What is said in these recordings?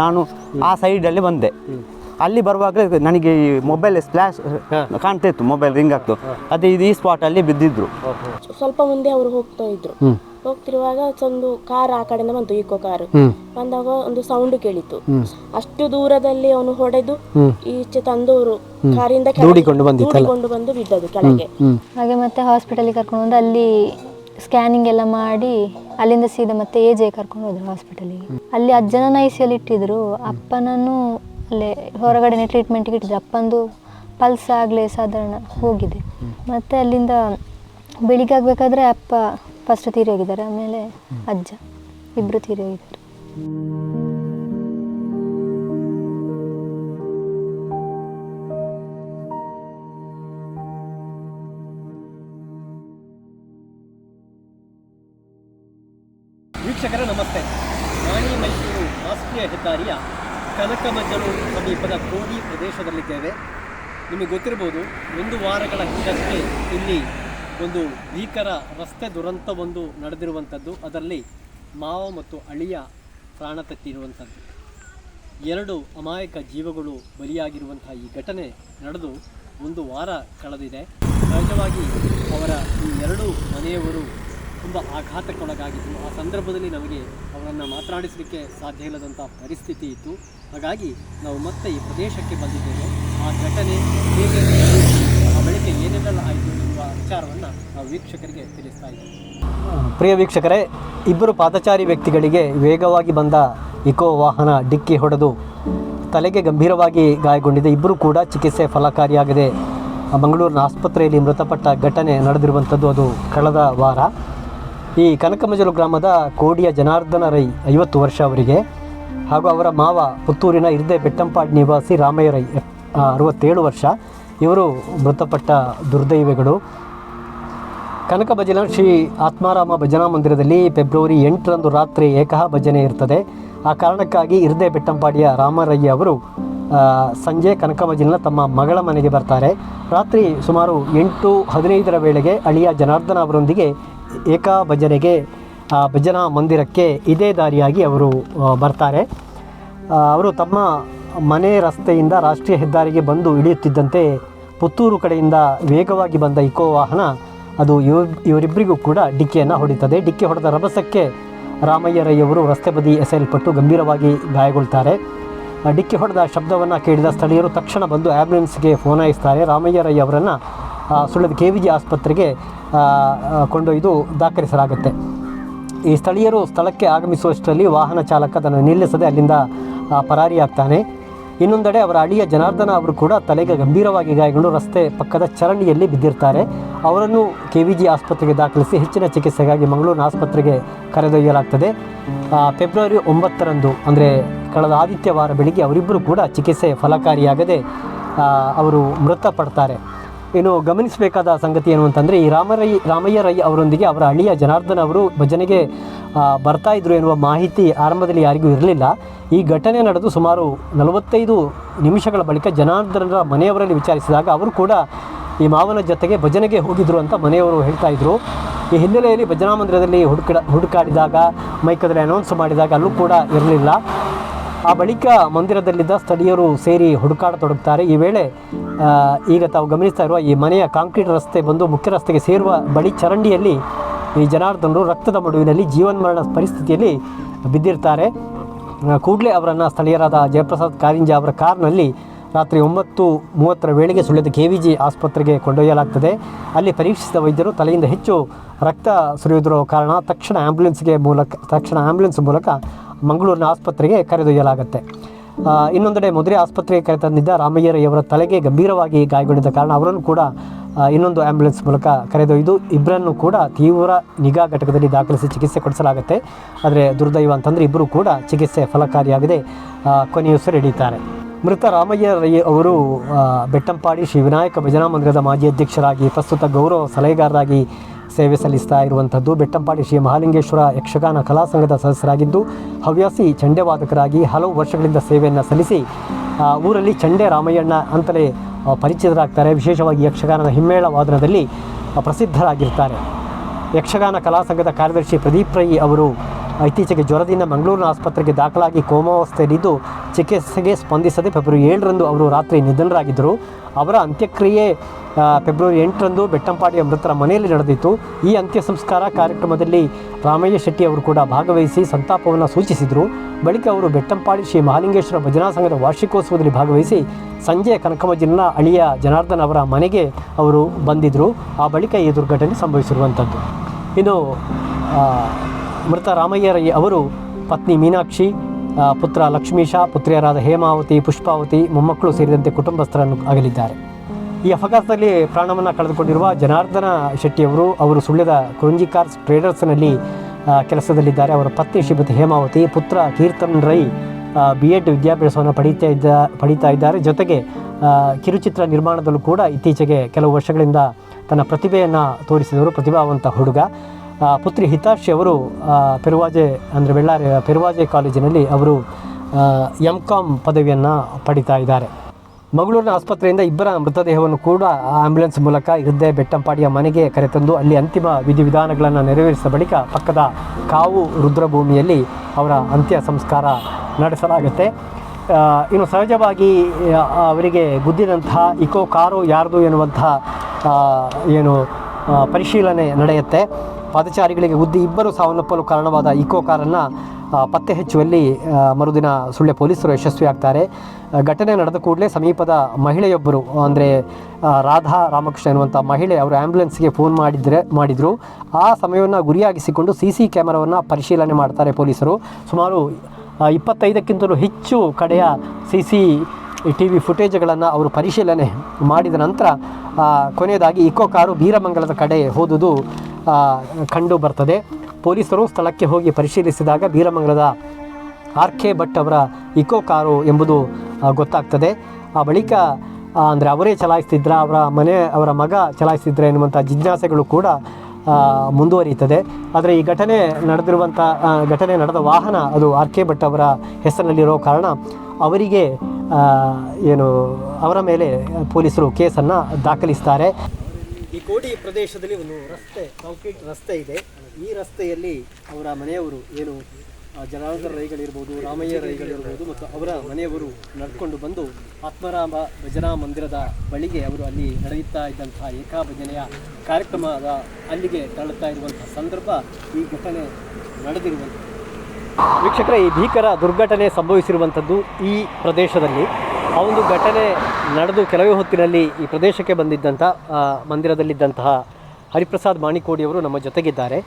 ನಾನು ಆ ಸೈಡಲ್ಲಿ ಬಂದೆ. ಅಲ್ಲಿ ಬರುವಾಗ ನನಗೆ ಈ ಮೊಬೈಲ್ ಸ್ಪ್ಲಾಶ್ ಕಾಣ್ತಾ ಇತ್ತು ಮೊಬೈಲ್ ರಿಂಗ್ ಆಗ್ತು ಅದೇ ಇದು ಈ ಸ್ಪಾಟಲ್ಲಿ ಬಿದ್ದಿದ್ರು. ಸ್ವಲ್ಪ ಮುಂದೆ ಅವರು ಹೋಗ್ತಾ ಇದ್ರು. ಹೋಗ್ತಿರುವಾಗ ಒಂದು ಕಾರ್ ಆ ಕಡೆಯಿಂದ ಬಂತು ಈಕೋ ಕಾರ್ ಬಂದಾಗ ಒಂದು ಸೌಂಡ್ ಕೇಳಿತು. ಅಷ್ಟು ದೂರದಲ್ಲಿ ಅವನು ಹೊಡೆದು ಈಚೆ ತಂದವರು ಅವರು ಕಾರಿಂದ ದೂಡಿಕೊಂಡು ದೂಡಿಕೊಂಡು ಬಂದು ಬಿದ್ದದು ಕೆಳಗೆ. ಹಾಗೆ ಮತ್ತೆ ಹಾಸ್ಪಿಟಲಿಗೆ ಕರ್ಕೊಂಡು ಬಂದು ಅಲ್ಲಿ ಸ್ಕ್ಯಾನಿಂಗ್ ಎಲ್ಲ ಮಾಡಿ ಅಲ್ಲಿಂದ ಸೀದಾ ಮತ್ತೆ ಎ ಜೆ ಕರ್ಕೊಂಡು ಹೋದ್ರು ಹಾಸ್ಪಿಟಲಿಗೆ ಅಲ್ಲಿ ಅಜ್ಜನ ಐಸಿಯಲ್ಲಿ ಸಿಯಲ್ಲಿ ಇಟ್ಟಿದ್ರು. ಅಪ್ಪನನ್ನು ಅಲ್ಲೇ ಹೊರಗಡೆ ಟ್ರೀಟ್ಮೆಂಟ್ಗೆ ಇಟ್ಟಿದ್ರು ಅಪ್ಪಂದು ಪಲ್ಸ್ ಆಗಲೇ ಸಾಧಾರಣ ಹೋಗಿದೆ. ಮತ್ತು ಅಲ್ಲಿಂದ ಬೆಳಿಗ್ಗೆ ಆಗಬೇಕಾದ್ರೆ ಅಪ್ಪ ಫಸ್ಟ್ ತೀರಿ ಹೋಗಿದ್ದಾರೆ ಆಮೇಲೆ ಅಜ್ಜ ಇಬ್ಬರು ತೀರಿ ಹೋಗಿದ್ದಾರೆ ವೀಕ್ಷಕರ ನಮಸ್ತೆ. ರಾಣಿ ಮೈಸೂರು ರಾಷ್ಟ್ರೀಯ ಹೆದ್ದಾರಿಯ ಕನಕಮಜ್ಜಲು ಸಮೀಪದ ಕೋಡಿ ಪ್ರದೇಶದಲ್ಲಿದ್ದೇವೆ. ನಿಮಗೆ ಗೊತ್ತಿರ್ಬೋದು ಒಂದು ವಾರಗಳ ಹಿಂದಷ್ಟೇ ಇಲ್ಲಿ ಒಂದು ಭೀಕರ ರಸ್ತೆ ದುರಂತವೊಂದು ನಡೆದಿರುವಂಥದ್ದು. ಅದರಲ್ಲಿ ಮಾವ ಮತ್ತು ಅಳಿಯ ಪ್ರಾಣ ತಟ್ಟಿರುವಂಥದ್ದು. ಎರಡು ಅಮಾಯಕ ಜೀವಗಳು ಬಲಿಯಾಗಿರುವಂತಹ ಈ ಘಟನೆ ನಡೆದು ಒಂದು ವಾರ ಕಳೆದಿದೆ. ಸಹಜವಾಗಿ ಅವರ ಈ ಎರಡು ಮನೆಯವರು ತುಂಬ ಆಘಾತಕ್ಕೊಳಗಾಗಿದ್ದರು ಆ ಸಂದರ್ಭದಲ್ಲಿ ನಮಗೆ ಅವರನ್ನು ಮಾತನಾಡಿಸಲಿಕ್ಕೆ ಸಾಧ್ಯ ಇಲ್ಲದಂಥ ಪರಿಸ್ಥಿತಿ ಇತ್ತು. ಹಾಗಾಗಿ ನಾವು ಮತ್ತೆ ಈ ಪ್ರದೇಶಕ್ಕೆ ಬಂದಿದ್ದೇವೆ. ಆ ಘಟನೆ ಹೇಗೆ ಆ ಬಳಿಕ ಏನೆಲ್ಲ ಆಯಿತು ಎನ್ನುವ ವಿಚಾರವನ್ನು ನಾವು ವೀಕ್ಷಕರಿಗೆ ತಿಳಿಸ್ತಾ ಇದ್ದೇವೆ. ಪ್ರಿಯ ವೀಕ್ಷಕರೇ, ಇಬ್ಬರು ಪಾದಚಾರಿ ವ್ಯಕ್ತಿಗಳಿಗೆ ವೇಗವಾಗಿ ಬಂದ ಇಕೋ ವಾಹನ ಡಿಕ್ಕಿ ಹೊಡೆದು ತಲೆಗೆ ಗಂಭೀರವಾಗಿ ಗಾಯಗೊಂಡಿದೆ. ಇಬ್ಬರು ಕೂಡ ಚಿಕಿತ್ಸೆ ಫಲಕಾರಿಯಾಗಿದೆ. ಮಂಗಳೂರಿನ ಆಸ್ಪತ್ರೆಯಲ್ಲಿ ಮೃತಪಟ್ಟ ಘಟನೆ ನಡೆದಿರುವಂಥದ್ದು ಅದು ಕಳೆದ ವಾರ. ಈ ಕನಕಮಜಲು ಗ್ರಾಮದ ಕೋಡಿಯ ಜನಾರ್ದನ ರೈ ಐವತ್ತು ವರ್ಷ ಅವರಿಗೆ ಹಾಗೂ ಅವರ ಮಾವ ಪುತ್ತೂರಿನ ಇರ್ದೆ ಬೆಟ್ಟಂಪಾಡ್ ನಿವಾಸಿ ರಾಮಯ್ಯ ರೈ ಅರವತ್ತೇಳು ವರ್ಷ. ಇವರು ಮೃತಪಟ್ಟ ದುರ್ದೈವಗಳು. ಕನಕ ಭಜನ ಶ್ರೀ ಆತ್ಮಾರಾಮ ಭಜನಾ ಮಂದಿರದಲ್ಲಿ ಫೆಬ್ರವರಿ ಎಂಟರಂದು ರಾತ್ರಿ ಏಕಹ ಭಜನೆ ಇರ್ತದೆ. ಆ ಕಾರಣಕ್ಕಾಗಿ ಇರ್ದೆ ಬೆಟ್ಟಂಪಾಡಿಯ ರಾಮರಯ್ಯ ಅವರು ಸಂಜೆ ಕನಕ ಭಜನ ತಮ್ಮ ಮಗಳ ಮನೆಗೆ ಬರ್ತಾರೆ. ರಾತ್ರಿ ಸುಮಾರು ಎಂಟು ಹದಿನೈದರ ವೇಳೆಗೆ ಅಳಿಯ ಜನಾರ್ದನ ಅವರೊಂದಿಗೆ ಏಕ ಭಜನೆಗೆ ಭಜನಾ ಮಂದಿರಕ್ಕೆ ಇದೇ ದಾರಿಯಾಗಿ ಅವರು ಬರ್ತಾರೆ. ಅವರು ತಮ್ಮ ಮನೆ ರಸ್ತೆಯಿಂದ ರಾಷ್ಟ್ರೀಯ ಹೆದ್ದಾರಿಗೆ ಬಂದು ಇಳಿಯುತ್ತಿದ್ದಂತೆ ಪುತ್ತೂರು ಕಡೆಯಿಂದ ವೇಗವಾಗಿ ಬಂದ ಇಕೋ ವಾಹನ, ಅದು ಇವ ಇವರಿಬ್ಬರಿಗೂ ಕೂಡ ಡಿಕ್ಕಿಯನ್ನು ಹೊಡಿತದೆ. ಡಿಕ್ಕಿ ಹೊಡೆದ ರಭಸಕ್ಕೆ ರಾಮಯ್ಯ ರೈ ಅವರು ರಸ್ತೆ ಬದಿ ಎಸೆಯಲ್ಪಟ್ಟು ಗಂಭೀರವಾಗಿ ಗಾಯಗೊಳ್ತಾರೆ. ಡಿಕ್ಕಿ ಹೊಡೆದ ಶಬ್ದವನ್ನು ಕೇಳಿದ ಸ್ಥಳೀಯರು ತಕ್ಷಣ ಬಂದು ಆ್ಯಂಬುಲೆನ್ಸ್ಗೆ ಫೋನಾಯಿಸ್ತಾರೆ ರಾಮಯ್ಯ ರೈ ಅವರನ್ನು ಸುಳ್ಳದ ಕೆ ವಿ ಜಿ ಆಸ್ಪತ್ರೆಗೆ ಕೊಂಡೊಯ್ದು ದಾಖಲಿಸಲಾಗುತ್ತೆ. ಈ ಸ್ಥಳೀಯರು ಸ್ಥಳಕ್ಕೆ ಆಗಮಿಸುವಷ್ಟರಲ್ಲಿ ವಾಹನ ಚಾಲಕ ಅದನ್ನು ನಿಲ್ಲಿಸದೆ ಅಲ್ಲಿಂದ ಪರಾರಿಯಾಗ್ತಾನೆ. ಇನ್ನೊಂದೆಡೆ ಅವರ ಅಳಿಯ ಜನಾರ್ದನ ಅವರು ಕೂಡ ತಲೆಗೆ ಗಂಭೀರವಾಗಿ ಗಾಯಗೊಂಡು ರಸ್ತೆ ಪಕ್ಕದ ಚರಂಡಿಯಲ್ಲಿ ಬಿದ್ದಿರ್ತಾರೆ. ಅವರನ್ನು ಕೆ ವಿ ಜಿ ಆಸ್ಪತ್ರೆಗೆ ದಾಖಲಿಸಿ ಹೆಚ್ಚಿನ ಚಿಕಿತ್ಸೆಗಾಗಿ ಮಂಗಳೂರಿನ ಆಸ್ಪತ್ರೆಗೆ ಕರೆದೊಯ್ಯಲಾಗ್ತದೆ. ಫೆಬ್ರವರಿ ಒಂಬತ್ತರಂದು, ಅಂದರೆ ಕಳೆದ ಆದಿತ್ಯವಾರ ಬೆಳಿಗ್ಗೆ ಅವರಿಬ್ಬರು ಕೂಡ ಚಿಕಿತ್ಸೆ ಫಲಕಾರಿಯಾಗದೆ ಅವರು ಮೃತಪಡ್ತಾರೆ. ಇನ್ನು ಗಮನಿಸಬೇಕಾದ ಸಂಗತಿ ಏನು ಅಂತಂದರೆ, ಈ ರಾಮರೈ ರಾಮಯ್ಯ ರೈ ಅವರೊಂದಿಗೆ ಅವರ ಹಳ್ಳಿಯ ಜನಾರ್ದನ್ ಅವರು ಭಜನೆಗೆ ಬರ್ತಾ ಇದ್ರು ಎನ್ನುವ ಮಾಹಿತಿ ಆರಂಭದಲ್ಲಿ ಯಾರಿಗೂ ಇರಲಿಲ್ಲ. ಈ ಘಟನೆ ನಡೆದು ಸುಮಾರು ನಲವತ್ತೈದು ನಿಮಿಷಗಳ ಬಳಿಕ ಜನಾರ್ದನರ ಮನೆಯವರಲ್ಲಿ ವಿಚಾರಿಸಿದಾಗ ಅವರು ಕೂಡ ಈ ಮಾವನ ಜೊತೆಗೆ ಭಜನೆಗೆ ಹೋಗಿದ್ರು ಅಂತ ಮನೆಯವರು ಹೇಳ್ತಾ ಇದ್ರು. ಈ ಹಿನ್ನೆಲೆಯಲ್ಲಿ ಭಜನಾ ಮಂದಿರದಲ್ಲಿ ಹುಡುಕ, ಹುಡುಕಾಡಿದಾಗ, ಮೈಕದಲ್ಲಿ ಅನೌನ್ಸ್ ಮಾಡಿದಾಗ ಅಲ್ಲೂ ಕೂಡ ಇರಲಿಲ್ಲ. ಆ ಬಳಿಕ ಮಂದಿರದಲ್ಲಿದ್ದ ಸ್ಥಳೀಯರು ಸೇರಿ ಹುಡುಕಾಡತೊಡಗುತ್ತಾರೆ ಈ ವೇಳೆ ಈಗ ತಾವು ಗಮನಿಸ್ತಾ ಇರುವ ಈ ಮನೆಯ ಕಾಂಕ್ರೀಟ್ ರಸ್ತೆ ಬಂದು ಮುಖ್ಯ ರಸ್ತೆಗೆ ಸೇರುವ ಬಳಿ ಚರಂಡಿಯಲ್ಲಿ ಈ ಜನಾರ್ದನರು ರಕ್ತದ ಮಡುವಿನಲ್ಲಿ ಜೀವನ್ಮರಣ ಪರಿಸ್ಥಿತಿಯಲ್ಲಿ ಬಿದ್ದಿರ್ತಾರೆ. ಕೂಡಲೇ ಅವರನ್ನು ಸ್ಥಳೀಯರಾದ ಜಯಪ್ರಸಾದ್ ಕಾರಿಂಜ ಅವರ ಕಾರ್ನಲ್ಲಿ ರಾತ್ರಿ ಒಂಬತ್ತು ಮೂವತ್ತರ ವೇಳೆಗೆ ಸುಳ್ಯದ ಕೆ ವಿ ಜಿ ಆಸ್ಪತ್ರೆಗೆ ಕೊಂಡೊಯ್ಯಲಾಗ್ತದೆ. ಅಲ್ಲಿ ಪರೀಕ್ಷಿಸಿದ ವೈದ್ಯರು ತಲೆಯಿಂದ ಹೆಚ್ಚು ರಕ್ತ ಸುರಿಯುವುದರ ಕಾರಣ ತಕ್ಷಣ ಆ್ಯಂಬುಲೆನ್ಸ್ಗೆ ಮೂಲಕ, ತಕ್ಷಣ ಆ್ಯಂಬುಲೆನ್ಸ್ ಮೂಲಕ ಮಂಗಳೂರಿನ ಆಸ್ಪತ್ರೆಗೆ ಕರೆದೊಯ್ಯಲಾಗುತ್ತೆ. ಇನ್ನೊಂದೆಡೆ ಮಧುರೆ ಆಸ್ಪತ್ರೆಗೆ ಕರೆತಂದಿದ್ದ ರಾಮಯ್ಯರಯ್ಯವರ ತಲೆಗೆ ಗಂಭೀರವಾಗಿ ಗಾಯಗೊಂಡಿದ್ದ ಕಾರಣ ಅವರನ್ನು ಕೂಡ ಇನ್ನೊಂದು ಆ್ಯಂಬುಲೆನ್ಸ್ ಮೂಲಕ ಕರೆದೊಯ್ದು ಇಬ್ಬರನ್ನು ಕೂಡ ತೀವ್ರ ನಿಗಾ ಘಟಕದಲ್ಲಿ ದಾಖಲಿಸಿ ಚಿಕಿತ್ಸೆ ಕೊಡಿಸಲಾಗುತ್ತೆ. ಆದರೆ ದುರ್ದೈವ ಅಂತಂದರೆ ಇಬ್ಬರು ಕೂಡ ಚಿಕಿತ್ಸೆ ಫಲಕಾರಿಯಾಗದೆ ಆ, ಕೊನೆಯುಸಿರೆಳೀತಾರೆ ಮೃತ ರಾಮಯ್ಯ ಅವರು ಬೆಟ್ಟಂಪಾಡಿ ಶ್ರೀ ವಿನಾಯಕ ಭಜನಾ ಮಂದಿರದ ಮಾಜಿ ಅಧ್ಯಕ್ಷರಾಗಿ ಪ್ರಸ್ತುತ ಗೌರವ ಸಲಹೆಗಾರರಾಗಿ ಸೇವೆ ಸಲ್ಲಿಸ್ತಾ ಇರುವಂಥದ್ದು ಬೆಟ್ಟಂಪಾಡಿ ಶ್ರೀ ಮಹಾಲಿಂಗೇಶ್ವರ ಯಕ್ಷಗಾನ ಕಲಾ ಸಂಘದ ಸದಸ್ಯರಾಗಿದ್ದು ಹವ್ಯಾಸಿ ಚಂಡೆವಾದಕರಾಗಿ ಹಲವು ವರ್ಷಗಳಿಂದ ಸೇವೆಯನ್ನು ಸಲ್ಲಿಸಿ ಊರಲ್ಲಿ ಚಂಡೆ ರಾಮಯ್ಯಣ್ಣ ಅಂತಲೇ ಪರಿಚಿತರಾಗ್ತಾರೆ. ವಿಶೇಷವಾಗಿ ಯಕ್ಷಗಾನದ ಹಿಮ್ಮೇಳ ವಾದನದಲ್ಲಿ ಪ್ರಸಿದ್ಧರಾಗಿರ್ತಾರೆ. ಯಕ್ಷಗಾನ ಕಲಾ ಸಂಘದ ಕಾರ್ಯದರ್ಶಿ ಪ್ರದೀಪ್ ರೈ ಅವರು ಇತ್ತೀಚೆಗೆ ಜ್ವರದಿಂದ ಮಂಗಳೂರಿನ ಆಸ್ಪತ್ರೆಗೆ ದಾಖಲಾಗಿ ಕೋಮಾವಸ್ಥೆಯಲ್ಲಿದ್ದು ಚಿಕಿತ್ಸೆಗೆ ಸ್ಪಂದಿಸದೆ ಫೆಬ್ರವರಿ ಏಳರಂದು ಅವರು ರಾತ್ರಿ ನಿಧನರಾಗಿದ್ದರು. ಅವರ ಅಂತ್ಯಕ್ರಿಯೆ ಫೆಬ್ರವರಿ ಎಂಟರಂದು ಬೆಟ್ಟಂಪಾಡಿಯ ಮೃತರ ಮನೆಯಲ್ಲಿ ನಡೆದಿತ್ತು. ಈ ಅಂತ್ಯ ಸಂಸ್ಕಾರ ಕಾರ್ಯಕ್ರಮದಲ್ಲಿ ರಾಮಯ್ಯ ಶೆಟ್ಟಿ ಅವರು ಕೂಡ ಭಾಗವಹಿಸಿ ಸಂತಾಪವನ್ನು ಸೂಚಿಸಿದರು. ಬಳಿಕ ಅವರು ಬೆಟ್ಟಂಪಾಡಿ ಶ್ರೀ ಮಹಾಲಿಂಗೇಶ್ವರ ಭಜನಾ ಸಂಘದ ವಾರ್ಷಿಕೋತ್ಸವದಲ್ಲಿ ಭಾಗವಹಿಸಿ ಸಂಜೆ ಕನಕಮಜ್ಜನ ಅಳಿಯ ಜನಾರ್ದನ್ ಅವರ ಮನೆಗೆ ಅವರು ಬಂದಿದ್ದರು ಆ ಬಳಿಕ ಈ ದುರ್ಘಟನೆ ಸಂಭವಿಸಿರುವಂಥದ್ದು ಇನ್ನು ಮೃತ ರಾಮಯ್ಯ ಅವರು ಪತ್ನಿ ಮೀನಾಕ್ಷಿ ಪುತ್ರ ಲಕ್ಷ್ಮೀಶ, ಪುತ್ರಿಯರಾದ ಹೇಮಾವತಿ, ಪುಷ್ಪಾವತಿ, ಮೊಮ್ಮಕ್ಕಳು ಸೇರಿದಂತೆ ಕುಟುಂಬಸ್ಥರನ್ನು ಅಗಲಿದ್ದಾರೆ. ಈ ಅಪಘಾತದಲ್ಲಿ ಪ್ರಾಣವನ್ನು ಕಳೆದುಕೊಂಡಿರುವ ಜನಾರ್ದನ ಶೆಟ್ಟಿಯವರು ಅವರು ಸುಳ್ಯದ ಕುರುಂಜಿ ಕಾರ್ಸ್ ಟ್ರೇಡರ್ಸ್ನಲ್ಲಿ ಕೆಲಸದಲ್ಲಿದ್ದಾರೆ. ಅವರ ಪತ್ನಿ ಶ್ರೀಮತಿ ಹೇಮಾವತಿ, ಪುತ್ರ ಕೀರ್ತನ್ ರೈ ಬಿ ಎಡ್ ವಿದ್ಯಾಭ್ಯಾಸವನ್ನು ಪಡೀತಾ ಇದ್ದ, ಪಡೀತಾ ಇದ್ದಾರೆ. ಜೊತೆಗೆ ಕಿರುಚಿತ್ರ ನಿರ್ಮಾಣದಲ್ಲೂ ಕೂಡ ಇತ್ತೀಚೆಗೆ ಕೆಲವು ವರ್ಷಗಳಿಂದ ತನ್ನ ಪ್ರತಿಭೆಯನ್ನು ತೋರಿಸಿದವರು, ಪ್ರತಿಭಾವಂತ ಹುಡುಗ. ಪುತ್ರಿ ಹಿತಾಶಿ ಅವರು ಪೆರುವಾಜೆ ಅಂದರೆ ಬೆಳ್ಳಾರಿ, ಪೆರುವಾಜೆ ಕಾಲೇಜಿನಲ್ಲಿ ಅವರು ಎಂ ಕಾಮ್ ಪದವಿಯನ್ನು ಪಡಿತಾ ಇದ್ದಾರೆ. ಮಗಳೂರಿನ ಆಸ್ಪತ್ರೆಯಿಂದ ಇಬ್ಬರ ಮೃತದೇಹವನ್ನು ಕೂಡ ಆಂಬ್ಯುಲೆನ್ಸ್ ಮೂಲಕ ಇರದ್ದೆ ಬೆಟ್ಟಂಪಾಡಿಯ ಮನೆಗೆ ಕರೆತಂದು ಅಲ್ಲಿ ಅಂತಿಮ ವಿಧಿವಿಧಾನಗಳನ್ನು ನೆರವೇರಿಸಿದ ಬಳಿಕ ಪಕ್ಕದ ಕಾವು ರುದ್ರಭೂಮಿಯಲ್ಲಿ ಅವರ ಅಂತ್ಯ ಸಂಸ್ಕಾರ ನಡೆಸಲಾಗುತ್ತೆ. ಇನ್ನು ಸಹಜವಾಗಿ ಅವರಿಗೆ ಗುದ್ದಿದಂತಹ ಇಕೋ ಕಾರು ಯಾರ್ದು ಎನ್ನುವಂಥ ಏನು ಪರಿಶೀಲನೆ ನಡೆಯುತ್ತೆ. ಪಾದಚಾರಿಗಳಿಗೆ ಉದ್ದಿ ಇಬ್ಬರು ಸಾವನ್ನಪ್ಪಲು ಕಾರಣವಾದ ಇಕೋ ಕಾರನ್ನು ಪತ್ತೆ ಹಚ್ಚುವಲ್ಲಿ ಮರುದಿನ ಸುಳ್ಯ ಪೊಲೀಸರು ಯಶಸ್ವಿಯಾಗ್ತಾರೆ. ಘಟನೆ ನಡೆದ ಕೂಡಲೇ ಸಮೀಪದ ಮಹಿಳೆಯೊಬ್ಬರು, ಅಂದರೆ ರಾಧಾ ರಾಮಕೃಷ್ಣ ಎನ್ನುವಂಥ ಮಹಿಳೆ ಅವರು ಆ್ಯಂಬುಲೆನ್ಸ್ಗೆ ಫೋನ್ ಮಾಡಿದರೆ, ಮಾಡಿದರು. ಆ ಸಮಯವನ್ನು ಗುರಿಯಾಗಿಸಿಕೊಂಡು ಸಿ ಸಿ ಕ್ಯಾಮರಾವನ್ನು ಪರಿಶೀಲನೆ ಮಾಡ್ತಾರೆ ಪೊಲೀಸರು. ಸುಮಾರು ಇಪ್ಪತ್ತೈದಕ್ಕಿಂತಲೂ ಹೆಚ್ಚು ಕಡೆಯ ಸಿ ಸಿ ಟಿ ವಿ ಫುಟೇಜ್ಗಳನ್ನು ಅವರು ಪರಿಶೀಲನೆ ಮಾಡಿದ ನಂತರ ಕೊನೆಯದಾಗಿ ಇಕೋ ಕಾರು ಬೀರಮಂಗಲದ ಕಡೆ ಹೋದುದು ಕಂಡು ಬರ್ತದೆ. ಪೊಲೀಸರು ಸ್ಥಳಕ್ಕೆ ಹೋಗಿ ಪರಿಶೀಲಿಸಿದಾಗ ಬೀರಮಂಗಲದ ಆರ್ ಕೆ ಭಟ್ ಅವರ ಇಕೋ ಕಾರು ಎಂಬುದು ಗೊತ್ತಾಗ್ತದೆ. ಆ ಬಳಿಕ ಅಂದರೆ ಅವರೇ ಚಲಾಯಿಸ್ತಿದ್ರ, ಅವರ ಮನೆ, ಅವರ ಮಗ ಚಲಾಯಿಸ್ತಿದ್ರೆ ಎನ್ನುವಂಥ ಜಿಜ್ಞಾಸೆಗಳು ಕೂಡ ಮುಂದುವರಿಯುತ್ತದೆ. ಆದರೆ ಈ ಘಟನೆ ನಡೆದಿರುವಂಥ ಘಟನೆ ನಡೆದ ವಾಹನ ಅದು ಆರ್ ಕೆ ಭಟ್ ಅವರ ಹೆಸರಿನಲ್ಲಿರೋ ಕಾರಣ ಅವರಿಗೆ ಏನು, ಅವರ ಮೇಲೆ ಪೊಲೀಸರು ಕೇಸನ್ನು ದಾಖಲಿಸ್ತಾರೆ. ಈ ಕೋಟಿ ಪ್ರದೇಶದಲ್ಲಿ ಒಂದು ರಸ್ತೆ, ಕಾಂಕ್ರೀಟ್ ರಸ್ತೆ ಇದೆ. ಈ ರಸ್ತೆಯಲ್ಲಿ ಅವರ ಮನೆಯವರು ಏನು ಜನಾರ್ದನ ರೈಗಳಿರ್ಬೋದು, ರಾಮಯ್ಯ ರೈಗಳಿರ್ಬೋದು ಮತ್ತು ಅವರ ಮನೆಯವರು ನಡ್ಕೊಂಡು ಬಂದು ಆತ್ಮರಾಮ ಭಜನಾ ಮಂದಿರದ ಬಳಿಗೆ ಅವರು ಅಲ್ಲಿ ನಡೆಯುತ್ತಾ ಇದ್ದಂತಹ ಏಕಾಭಜನೆಯ ಕಾರ್ಯಕ್ರಮದ ಅಲ್ಲಿಗೆ ತಳ್ಳುತ್ತಾ ಇರುವಂತಹ ಸಂದರ್ಭ ಈ ಘಟನೆ ನಡೆದಿರುವಂಥದ್ದು. ವೀಕ್ಷಕರ, ಈ ಭೀಕರ ದುರ್ಘಟನೆ ಸಂಭವಿಸಿರುವಂಥದ್ದು ಈ ಪ್ರದೇಶದಲ್ಲಿ. ಆ ಒಂದು ಘಟನೆ ನಡೆದು ಕೆಲವೇ ಹೊತ್ತಿನಲ್ಲಿ ಈ ಪ್ರದೇಶಕ್ಕೆ ಬಂದಿದ್ದಂಥ ಮಂದಿರದಲ್ಲಿದ್ದಂತಹ ಹರಿಪ್ರಸಾದ್ ಮಾಣಿಕೋಡಿಯವರು ನಮ್ಮ ಜೊತೆಗಿದ್ದಾರೆ.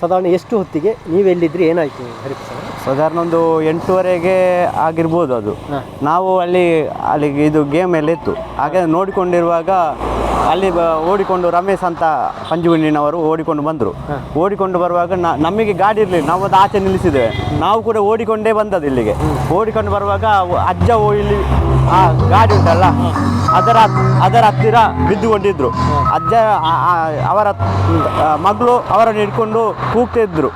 ಸಾಧಾರಣ ಎಷ್ಟು ಹೊತ್ತಿಗೆ ನೀವೆಲ್ಲಿದ್ರಿ ಏನಾಯಿತು ಹರಿಪ್ರಸಾದ್ ಸಾಧಾರಣ ಒಂದು ಎಂಟೂವರೆಗೆ ಆಗಿರ್ಬೋದು ಅದು. ನಾವು ಅಲ್ಲಿ ಅಲ್ಲಿಗೆ ಇದು ಗೇಮ್ ಎಲ್ಲ ಇತ್ತು. ಹಾಗೆ ನೋಡಿಕೊಂಡಿರುವಾಗ ಅಲ್ಲಿ ಬ ಓಡಿಕೊಂಡು ರಮೇಶ್ ಅಂತ ಪಂಜುಗುಂಡಿನವರು ಓಡಿಕೊಂಡು ಬಂದರು. ಓಡಿಕೊಂಡು ಬರುವಾಗ ನ- ನಮಗೆ ಗಾಡಿ ಇರಲಿಲ್ಲ. ನಾವು ಅದು ಆಚೆ ನಿಲ್ಲಿಸಿದ್ದೇವೆ. ನಾವು ಕೂಡ ಓಡಿಕೊಂಡೇ ಬಂದದ್ದು ಇಲ್ಲಿಗೆ. ಓಡಿಕೊಂಡು ಬರುವಾಗ ಅಜ್ಜ ಇಲ್ಲಿ ಆ ಗಾಡಿ ಉಂಟಲ್ಲ? ಅದರ ಅದರ ಹತ್ತಿರ ಬಿದ್ದುಕೊಂಡಿದ್ರು. ಅಜ್ಜ ಅವರ ಮಗಳು ಅವರನ್ನು ಹಿಡ್ಕೊಂಡು ಕೂಗ್ತಿದ್ರು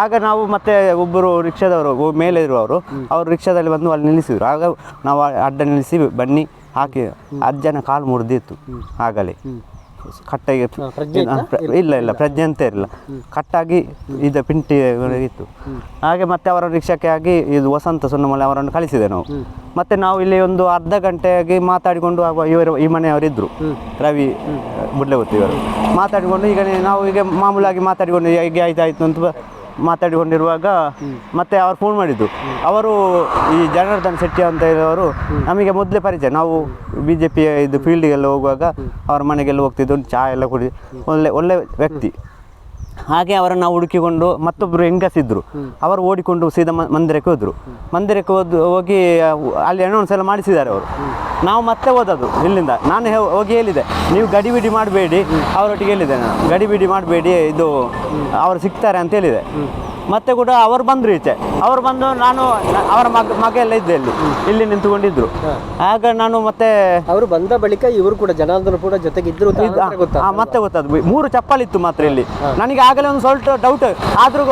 ಆಗ ನಾವು ಮತ್ತೆ ಒಬ್ಬರು ರಿಕ್ಷಾದವರು ಮೇಲೆ ಇರುವವರು ಅವರು. ರಿಕ್ಷಾದಲ್ಲಿ ಬಂದು ಅಲ್ಲಿ ನಿಲ್ಲಿಸಿದ್ರು. ಆಗ ನಾವು ಅಡ್ಡ ನಿಲ್ಲಿಸಿ ಬನ್ನಿ ಹಾಕಿ. ಅಜ್ಜನ ಕಾಲು ಮುರಿದಿತ್ತು. ಆಗಲೇ. ಕಟ್ಟಾಗಿ ಇಲ್ಲ ಇಲ್ಲ ಪ್ರಜ್ಞೆ ಅಂತ ಇರಲಿಲ್ಲ ಕಟ್ಟಾಗಿ ಇದು ಪಿಂಟಿ ಇತ್ತು. ಹಾಗೆ ಮತ್ತೆ ಅವರ ರಿಕ್ಷಾಕ್ಕೆ ಆಗಿ ಇದು ವಸಂತ ಸುಣ್ಣಮಲೆ ಅವರನ್ನು ಕಳಿಸಿದೆ ನಾವು. ಮತ್ತೆ ನಾವು ಇಲ್ಲಿ ಒಂದು ಅರ್ಧ ಗಂಟೆಯಾಗಿ ಮಾತಾಡಿಕೊಂಡು ಇವರು ಈ ಮನೆಯವರಿದ್ದರು ರವಿ ಬುಡ್ಲೆಗುತ್ತಿ ಇವರು. ಮಾತಾಡಿಕೊಂಡು ಈಗ ನಾವು ಈಗ ಮಾಮೂಲಾಗಿ ಮಾತಾಡಿಕೊಂಡು ಹೇಗೆ ಆಯ್ತಾಯ್ತು ಅಂತ ಬ- ಮಾತಾಡಿಕೊಂಡಿರುವಾಗ ಮತ್ತೆ ಅವ್ರು ಫೋನ್ ಮಾಡಿದ್ದು. ಅವರು ಈ ಜನಾರ್ದನ್ ಶೆಟ್ಟಿ ಅಂತ ಹೇಳುವವರು ನಮಗೆ ಮೊದಲೇ ಪರಿಚಯ. ನಾವು ಬಿ ಜೆ ಪಿ ಇದು ಫೀಲ್ಡಿಗೆಲ್ಲ ಹೋಗುವಾಗ ಅವ್ರ ಮನೆಗೆಲ್ಲ ಹೋಗ್ತಿದ್ದು ಚಹಾ ಎಲ್ಲ ಕುಡಿ ಒಳ್ಳೆ ಒಳ್ಳೆ ವ್ಯಕ್ತಿ. ಹಾಗೆ ಅವರನ್ನು ನಾವು ಹುಡುಕಿಕೊಂಡು ಮತ್ತೊಬ್ಬರು ಹೆಂಗಸಿದ್ರು. ಅವರು ಓಡಿಕೊಂಡು ಸೀದಾ ಮಂದಿರಕ್ಕೆ ಹೋದರು. ಮಂದಿರಕ್ಕೆ ಹೋದ್ ಹೋಗಿ ಅಲ್ಲಿ ಅನೌನ್ಸ್ ಎಲ್ಲ ಮಾಡಿಸಿದ್ದಾರೆ ಅವರು. ನಾವು ಮತ್ತೆ ಹೋದದ್ದು ಇಲ್ಲಿಂದ. ನಾನು ಹೋಗಿ ಹೇಳಿದೆ ನೀವು ಗಡಿಬಿಡಿ ಮಾಡಬೇಡಿ. ಅವರೊಟ್ಟಿಗೆ ಹೇಳಿದೆ ನಾನು ಗಡಿಬಿಡಿ ಮಾಡಬೇಡಿ ಇದು ಅವರು ಸಿಗ್ತಾರೆ ಅಂತ ಹೇಳಿದೆ. ಮತ್ತೆ ಕೂಡ ಅವರು ಬಂದರು ಈಚೆ. ಅವರು ಬಂದು ನಾನು ಅವರ ಮಗ ಮಗ ಎಲ್ಲ ಇದ್ದೆ ಇಲ್ಲಿ ಇಲ್ಲಿ ನಿಂತುಕೊಂಡಿದ್ರು. ಆಗ ನಾನು ಮತ್ತೆ ಅವರು ಬಂದ ಬಳಿಕ ಇವರು ಕೂಡ ಜನಾರ್ದನ ಕೂಡ ಜೊತೆಗೆ ಇದ್ರು ಮತ್ತೆ ಗೊತ್ತಾದ್ದು ಮೂರು ಚಪ್ಪಲ್ ಇತ್ತು ಮಾತ್ರ ಇಲ್ಲಿ. ನನಗೆ ಆಗಲೇ ಒಂದು ಸ್ವಲ್ಪ ಡೌಟ್ ಆದ್ರೂ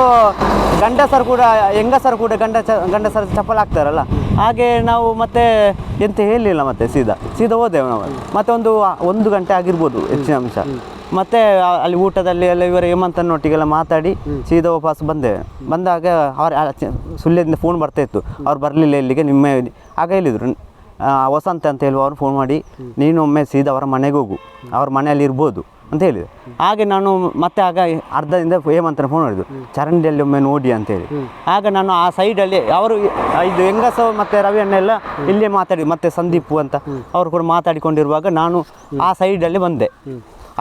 ಗಂಡಸರು ಕೂಡ ಹೆಂಗಸರು ಕೂಡ ಗಂಡ ಗಂಡಸರ ಚಪ್ಪಲ್ ಹಾಕ್ತಾರಲ್ಲ. ಹಾಗೆ ನಾವು ಮತ್ತೆ ಎಂತ ಹೇಳಲಿಲ್ಲ ಮತ್ತೆ ಸೀದಾ. ಸೀದಾ ಹೋದೆವು ನಾವು. ಮತ್ತೆ ಒಂದು ಒಂದು ಗಂಟೆ ಆಗಿರ್ಬೋದು ಹೆಚ್ಚಿನ ಅಂಶ. ಮತ್ತೆ ಅಲ್ಲಿ ಊಟದಲ್ಲಿ ಎಲ್ಲ ಇವರ ಹೇಮಂತನೊಟ್ಟಿಗೆಲ್ಲ ಮಾತಾಡಿ ಸೀದಾ ವಾಪಸ್ ಬಂದೆ. ಬಂದಾಗ ಅವ್ರ ಸುಳ್ಯದಿಂದ ಫೋನ್ ಬರ್ತಾ ಇತ್ತು. ಅವ್ರು ಬರಲಿಲ್ಲ ಇಲ್ಲಿಗೆ ನಿಮ್ಮ ಆಗ ಹೇಳಿದರು ವಸಂತ ಅಂತ ಹೇಳುವ ಅವ್ರು ಫೋನ್ ಮಾಡಿ ನೀನು ಒಮ್ಮೆ ಸೀದಾ ಅವರ ಮನೆಗೆ ಹೋಗು ಅವ್ರ ಮನೆಯಲ್ಲಿ ಇರ್ಬೋದು ಅಂತ ಹೇಳಿದೆ ಹಾಗೆ ನಾನು ಮತ್ತೆ ಆಗ ಅರ್ಧದಿಂದ ಹೇಮಂತನ ಫೋನ್ ಮಾಡಿದ್ದು ಚರಂಡಿಯಲ್ಲಿ ಒಮ್ಮೆ ನೋಡಿ ಅಂತೇಳಿ ಆಗ ನಾನು ಆ ಸೈಡಲ್ಲಿ ಅವರು ಇದು ಹೆಂಗಸ ಮತ್ತು ರವಿ ಅಣ್ಣ ಎಲ್ಲ ಇಲ್ಲೇ ಮಾತಾಡಿ ಮತ್ತೆ ಸಂದೀಪು ಅಂತ ಅವರು ಕೂಡ ಮಾತಾಡಿಕೊಂಡಿರುವಾಗ ನಾನು ಆ ಸೈಡಲ್ಲಿ ಬಂದೆ.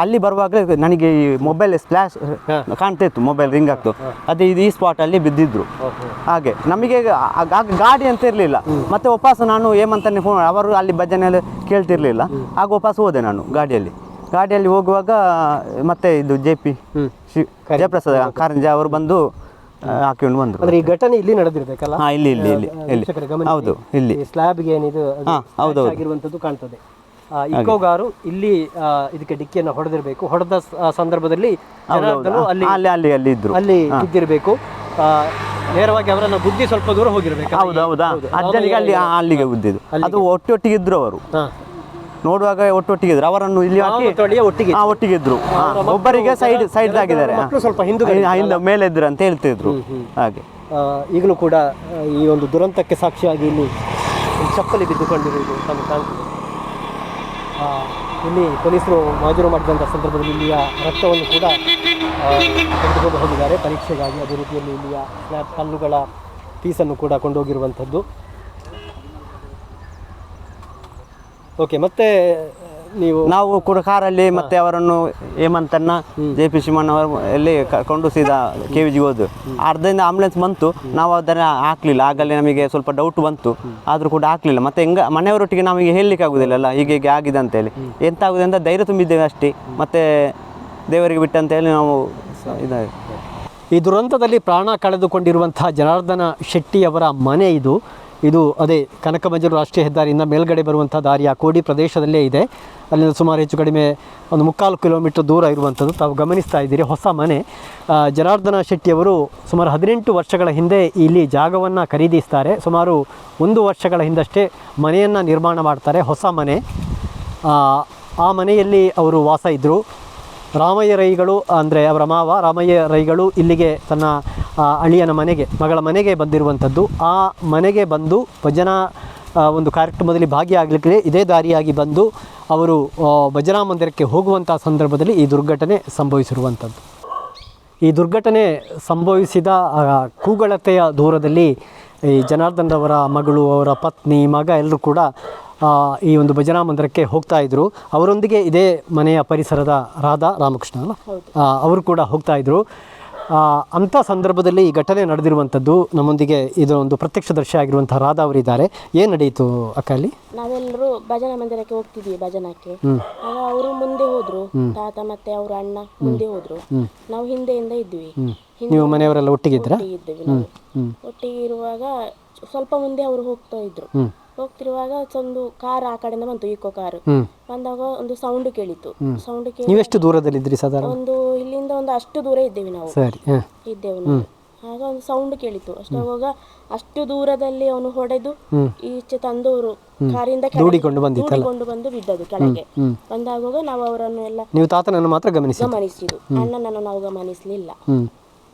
ಅಲ್ಲಿ ಬರುವಾಗ ನನಗೆ ಈ ಮೊಬೈಲ್ ಸ್ಪ್ಲಾಶ್ ಕಾಣ್ತಾ ಇತ್ತು ಮೊಬೈಲ್ ರಿಂಗ್ ಆಗ್ತು ಅದೇ ಇದು ಈ ಸ್ಪಾಟಲ್ಲಿ ಬಿದ್ದಿದ್ರು. ಹಾಗೆ ನಮಗೆ ಆಗ ಗಾಡಿ ಅಂತ ಇರಲಿಲ್ಲ. ಮತ್ತೆ ವಾಪಸ್ ನಾನು ಏಮಂತಾನೆ ಫೋನ್ ಅವರು ಅಲ್ಲಿ ಭಜನೆ ಎಲ್ಲ ಕೇಳ್ತಿರ್ಲಿಲ್ಲ. ಆಗ ವಾಪಸ್ ಹೋದೆ ನಾನು ಗಾಡಿಯಲ್ಲಿ. ಗಾಡಿಯಲ್ಲಿ ಹೋಗುವಾಗ ಮತ್ತೆ ಇದು ಜೆ ಪಿ ಜಯಪ್ರಸಾದ್ ಕಾರಂಜ ಅವರು ಬಂದು ಹಾಕೊಂಡು ಹಾಕಿಕೊಂಡು ಬಂದರು. ಅಂದ್ರೆ ಈ ಘಟನೆ ಇಲ್ಲಿ ನಡೆದಿರ್ಬೇಕಲ್ಲ? ಹಾ ಇಲ್ಲಿ ಇಲ್ಲಿ ಇಲ್ಲಿ ಇಲ್ಲಿ. ಹೌದು ಇಲ್ಲಿ. ಈ ಸ್ಲ್ಯಾಬ್ಗೆ ಏನಿದು ಅದು ಹಾ, ಹೌದೌದು. scratch ಕಾಣ್ತದೆ. ಇಕ್ಕೋಗಾರು ಇಲ್ಲಿ ಇದಕ್ಕೆ ಡಿಕ್ಕಿಯನ್ನು ಹೊಡೆದಿರಬೇಕು. ಹೊಡೆದ ಸಂದರ್ಭದಲ್ಲಿ ಅಲ್ಲಿ ಅಲ್ಲಿ ಅಲ್ಲಿ ಅಲ್ಲಿ ಇದ್ರು. ಅಲ್ಲಿ ಇದ್ದಿರಬೇಕು. ನೇರವಾಗಿ ಅವರನ್ನ ಬುದ್ಧಿ ಸ್ವಲ್ಪ ದೂರ ಹೋಗಿರ್ಬೇಕು. ಹೌದು ಹೌದಾ? ಅಜ್ಜನಿಗೆ ಅಲ್ಲಿ ಅಲ್ಲಿಗೆ ಬುದ್ಧಿದು ಅದು ಒಟ್ಟೊಟ್ಟಿಗೆ ಇದ್ರು ಅವರು. ನೋಡುವಾಗ ಒಟ್ಟೊಟ್ಟಿಗೆ ಇದ್ರು. ಅವರನ್ನು ಇಲ್ಲಿ ಹಾಕಿ ಒಟ್ಟಿಗೆ ಆ ಒಟ್ಟಿಗೆ ಇದ್ರು. ಒಬ್ಬರಿಗೆ ಸೈಡ್ ಸೈಡ್ ಆಗಿದ್ದಾರೆ. ಸ್ವಲ್ಪ ಹಿಂದೆ ಮೇಲೆ ಇದ್ರು ಅಂತ ಹೇಳ್ತಿದ್ರು ಹಾಗೆ. ಆ, ಈಗಲೂ ಕೂಡ ಈ ಒಂದು ದುರಂತಕ್ಕೆ ಸಾಕ್ಷಿಯಾಗಿ ಇಲ್ಲಿ ಚಪ್ಪಲಿ ಬಿದ್ದುಕೊಂಡಿರುವುದು ತಮಗೆ ಕಾಣ್ತದೆ ಇಲ್ಲಿ ಪೊಲೀಸರು ಮಾಜೂರು ಮಾಡಿದಂಥ ಸಂದರ್ಭದಲ್ಲಿ ಇಲ್ಲಿಯ ರಕ್ತವನ್ನು ಕೂಡ ತೆಗೆದುಕೊಂಡು ಹೋಗಿದ್ದಾರೆ. ಪರೀಕ್ಷೆಗಾಗಿ ಅದೇ ರೀತಿಯಲ್ಲಿ ಇಲ್ಲಿಯ ಸ್ನ್ಯಾಪ್ ಕಲ್ಲುಗಳ ಪೀಸನ್ನು ಕೂಡ ಕೊಂಡೋಗಿರುವಂಥದ್ದು. ಓಕೆ, ಮತ್ತೆ ನೀವು ನಾವು ಕೂಡ ಕಾರಲ್ಲಿ ಮತ್ತೆ ಅವರನ್ನು ಹೇಮಂತನ್ನ ಜೆ ಪಿ ಶಿವಣ್ಣ ಅವರು ಎಲ್ಲಿ ಕರ್ಕೊಂಡು ಸೀದಾ ಕೆ ವಿ ಜಿಗೆ ಹೋದ್ವು ಅರ್ಧದಿಂದ ಆಂಬುಲೆನ್ಸ್ ಬಂತು. ನಾವು ಅದನ್ನು ಹಾಕ್ಲಿಲ್ಲ. ಆಗಲ್ಲಿ ನಮಗೆ ಸ್ವಲ್ಪ ಡೌಟ್ ಬಂತು. ಆದರೂ ಕೂಡ ಹಾಕ್ಲಿಲ್ಲ. ಮತ್ತೆ ಹೆಂಗ ಮನೆಯವರೊಟ್ಟಿಗೆ ನಮಗೆ ಹೇಳಲಿಕ್ಕೆ ಆಗುದಿಲ್ಲಲ್ಲ ಹೀಗೆ ಹೀಗೆ ಆಗಿದೆ ಅಂತೇಳಿ ಎಂತ ಆಗುದೆ ಅಂತ ಧೈರ್ಯ ತುಂಬಿದ್ದೇವೆ ಅಷ್ಟೇ. ಮತ್ತೆ ದೇವರಿಗೆ ಬಿಟ್ಟಂತೇಳಿ ನಾವು ಇದಾಗಿ. ಈ ದುರಂತದಲ್ಲಿ ಪ್ರಾಣ ಕಳೆದುಕೊಂಡಿರುವಂತಹ ಜನಾರ್ದನ ಶೆಟ್ಟಿಯವರ ಮನೆ ಇದು. ಇದು ಅದೇ ಕನಕಮಂಜೂರು ರಾಷ್ಟ್ರೀಯ ಹೆದ್ದಾರಿಯಿಂದ ಮೇಲ್ಗಡೆ ಬರುವಂಥ ಆ ಕೋಡಿ ಪ್ರದೇಶದಲ್ಲೇ ಇದೆ. ಅಲ್ಲಿಂದ ಸುಮಾರು ಹೆಚ್ಚು ಕಡಿಮೆ ಒಂದು ಮುಕ್ಕಾಲು ಕಿಲೋಮೀಟರ್ ದೂರ ಇರುವಂಥದ್ದು. ತಾವು ಗಮನಿಸ್ತಾ ಇದ್ದೀರಿ, ಹೊಸ ಮನೆ. ಜನಾರ್ದನ ಶೆಟ್ಟಿಯವರು ಸುಮಾರು ಹದಿನೆಂಟು ವರ್ಷಗಳ ಹಿಂದೆ ಇಲ್ಲಿ ಜಾಗವನ್ನು ಖರೀದಿಸ್ತಾರೆ. ಸುಮಾರು ಒಂದು ವರ್ಷಗಳ ಹಿಂದಷ್ಟೇ ಮನೆಯನ್ನು ನಿರ್ಮಾಣ ಮಾಡ್ತಾರೆ, ಹೊಸ ಮನೆ. ಆ ಮನೆಯಲ್ಲಿ ಅವರು ವಾಸ ಇದ್ದರು ರಾಮಯ್ಯ ರೈಗಳು, ಅಂದರೆ ಅವರ ಮಾವ ರಾಮಯ್ಯ ರೈಗಳು ಇಲ್ಲಿಗೆ ತನ್ನ ಅಳಿಯನ ಮನೆಗೆ, ಮಗಳ ಮನೆಗೆ ಬಂದಿರುವಂಥದ್ದು. ಆ ಮನೆಗೆ ಬಂದು ಭಜನಾ ಒಂದು ಕಾರ್ಯಕ್ರಮದಲ್ಲಿ ಭಾಗಿಯಾಗಲಿಕ್ಕೆ ಇದೇ ದಾರಿಯಾಗಿ ಬಂದು ಅವರು ಭಜನಾ ಮಂದಿರಕ್ಕೆ ಹೋಗುವಂಥ ಸಂದರ್ಭದಲ್ಲಿ ಈ ದುರ್ಘಟನೆ ಸಂಭವಿಸಿರುವಂಥದ್ದು. ಈ ದುರ್ಘಟನೆ ಸಂಭವಿಸಿದ ಕೂಗಳತೆಯ ದೂರದಲ್ಲಿ ಈ ಜನಾರ್ದನ್ರವರ ಮಗಳು, ಅವರ ಪತ್ನಿ, ಮಗ ಎಲ್ಲರೂ ಕೂಡ ಈ ಒಂದು ಭಜನಾ ಮಂದಿರಕ್ಕೆ ಹೋಗ್ತಾ ಇದ್ರು. ಅವರೊಂದಿಗೆ ಇದೇ ಮನೆಯ ಪರಿಸರದ ರಾಧಾ ರಾಮಕೃಷ್ಣ ಅಲ್ಲ? ಅವರು ಕೂಡ ಹೋಗ್ತಾ ಇದ್ರು. ಆ, ಅಂಥ ಸಂದರ್ಭದಲ್ಲಿ ಈ ಘಟನೆ ನಡೆದಿರುವಂಥದ್ದು ನಮ್ಮೊಂದಿಗೆ ಇದರ ಒಂದು ಪ್ರತ್ಯಕ್ಷದರ್ಶಿ ಆಗಿರುವಂತಹ ರಾಧಾ ಅವರಿದ್ದಾರೆ. ಏನು ನಡೆಯಿತು ಅಕ್ಕ ಅಲ್ಲಿ? ನಾವೆಲ್ಲರೂ ಭಜನಾ ಮಂದಿರಕ್ಕೆ ಹೋಗ್ತಿದ್ವಿ ಭಜನಕ್ಕೆ. ಅವರು ಮುಂದೆ ಹೋದ್ರು. ತಾತ ಮತ್ತೆ ಅವ್ರ ಅಣ್ಣ ಮುಂದೆ ಹೋದ್ರು. ನಾವು ಹಿಂದೆಯಿಂದ ಇದ್ವಿ. ನೀವು ಮನೆಯವರೆಲ್ಲ ಒಟ್ಟಿಗೆ ಇದ್ರ? ನಾವು. ಒಟ್ಟಿಗೆ ಇರುವಾಗ ಸ್ವಲ್ಪ ಮುಂದೆ ಅವರು ಹೋಗ್ತಾ ಇದ್ರು. ಹೋಗ್ತಿರುವಾಗ ಒಂದು ಕಾರ್ ಆ ಕಡೆಯಿಂದ ಬಂತು ಈಕೋ ಕಾರ್. ಬಂದಾಗ ಒಂದು ಸೌಂಡ್ ಕೇಳಿತು. ಸೌಂಡ್ ಕೇಳಿ ನೀವೆಷ್ಟು ದೂರದಲ್ಲಿದ್ದೀರಿ ಸಾಧಾರಣ? ಒಂದು ಇಲ್ಲಿಂದ ಒಂದು ಅಷ್ಟು ದೂರ ಇದ್ದೇವೆ ನಾವು. ಸರಿ ಹಾಂ. ಇದ್ದೆವು ನಾವು. ಆಗ ಒಂದು ಸೌಂಡ್ ಕೇಳಿತು. ಅಷ್ಟಾಗುವಾಗ ಅಷ್ಟು ದೂರದಲ್ಲಿ ಅವನು ಹೊಡೆದು ಈಚೆ ತಂದವರು ಕಾರಿಂದ ದೂಡಿಕೊಂಡು? ದೂಡಿಕೊಂಡು ಬಂದು ಬಿದ್ದದು ಕೆಳಗೆ. ಬಂದಾಗ ನಾವು ಅವರನ್ನು ಎಲ್ಲ ನೀವು ತಾತನನ್ನು ಮಾತ್ರ ಗಮನಿಸಿ ಗಮನಿಸಿದ್ದು. ಅಣ್ಣನನ್ನು ನಾವು ಗಮನಿಸಲಿಲ್ಲ.